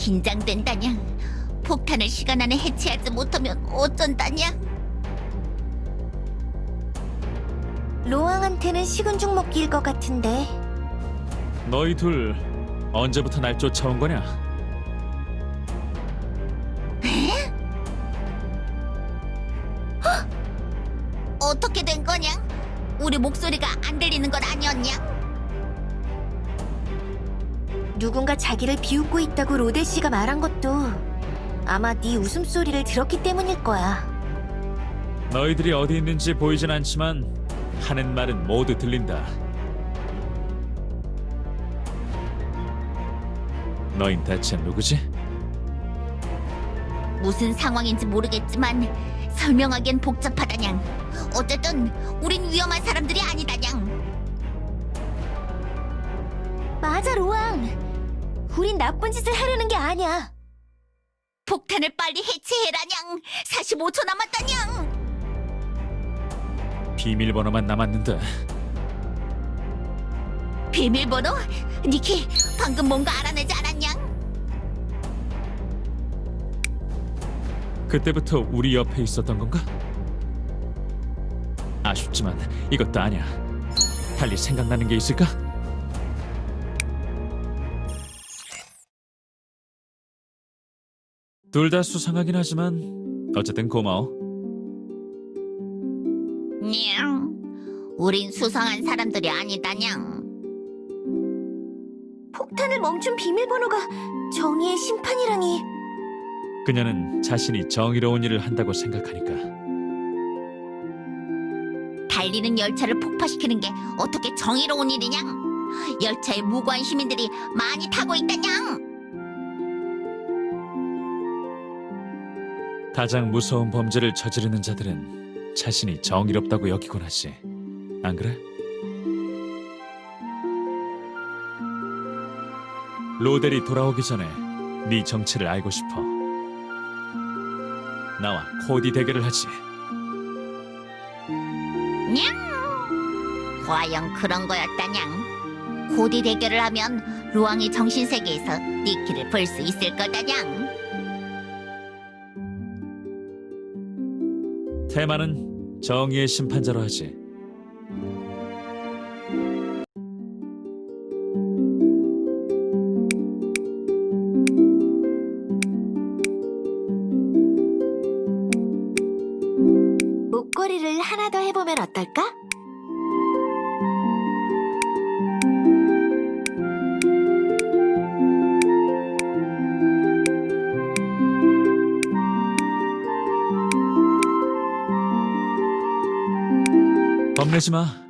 긴장된다냥. 폭탄을 시간 안에 해체하지 못하면 어쩐다냥. 로왕한테는 식은 죽 먹기일 것 같은데 너희 둘 언제부터 날 쫓아온 거냐? 어떻게 된 거냥? 우리 목소리가 안 들리는 건 아니었냐? 누군가 자기를 비웃고 있다고 로데 씨가 말한 것도 아마 네 웃음소리를 들었기 때문일 거야. 너희들이 어디 있는지 보이진 않지만 하는 말은 모두 들린다. 너흰 대체 누구지? 무슨 상황인지 모르겠지만 설명하기엔 복잡하다냥. 어쨌든 우린 위험한 사람들이 아니다냥. 맞아, 로왕. 우린 나쁜 짓을 하려는 게 아니야. 폭탄을 빨리 해체해라냥. 45초 남았다냥. 비밀번호만 남았는데 비밀번호? 니키 방금 뭔가 알아내지 않았냥? 그때부터 우리 옆에 있었던 건가? 아쉽지만 이것도 아니야. 달리 생각나는 게 있을까? 둘 다 수상하긴 하지만 어쨌든 고마워. 냥. 우린 수상한 사람들이 아니다냥. 폭탄을 멈춘 비밀번호가 정의의 심판이라니. 그녀는 자신이 정의로운 일을 한다고 생각하니까 달리는 열차를 폭파시키는 게 어떻게 정의로운 일이냥? 열차에 무고한 시민들이 많이 타고 있다냥. 가장 무서운 범죄를 저지르는 자들은 자신이 정의롭다고 여기곤 하지. 안 그래? 로델이 돌아오기 전에 네 정체를 알고 싶어. 나와 코디 대결을 하지. 냥. 과연 그런 거였다냥. 고디 대결을 하면 루앙이 정신 세계에서 니키를 볼 수 있을 거다냥. 테마는 정의의 심판자로 하지. 목걸이를 하나 더 해보면 어떨까? 겁내지 마.